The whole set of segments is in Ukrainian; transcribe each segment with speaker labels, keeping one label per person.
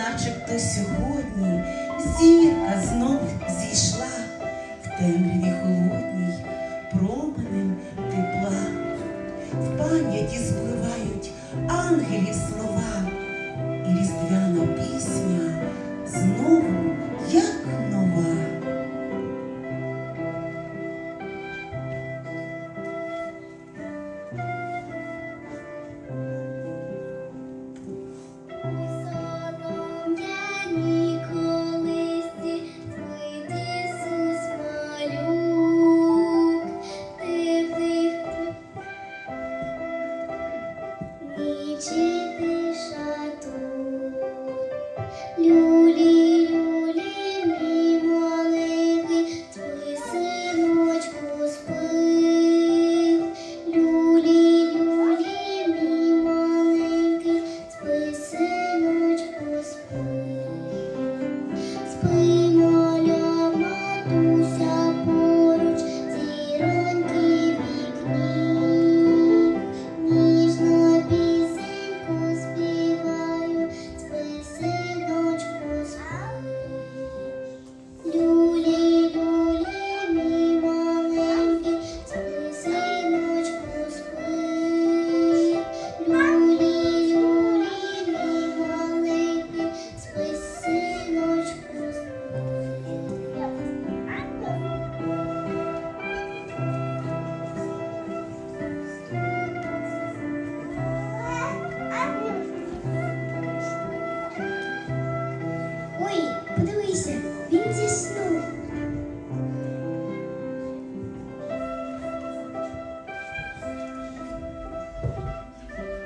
Speaker 1: начебто сьогодні зірка знов зійшла в темряві холодній променем тепла, в пам'яті спливають ангелів.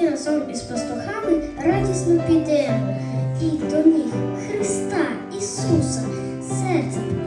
Speaker 2: ми разом із пастухами радісно підемо і до них Христа Ісуса серцем.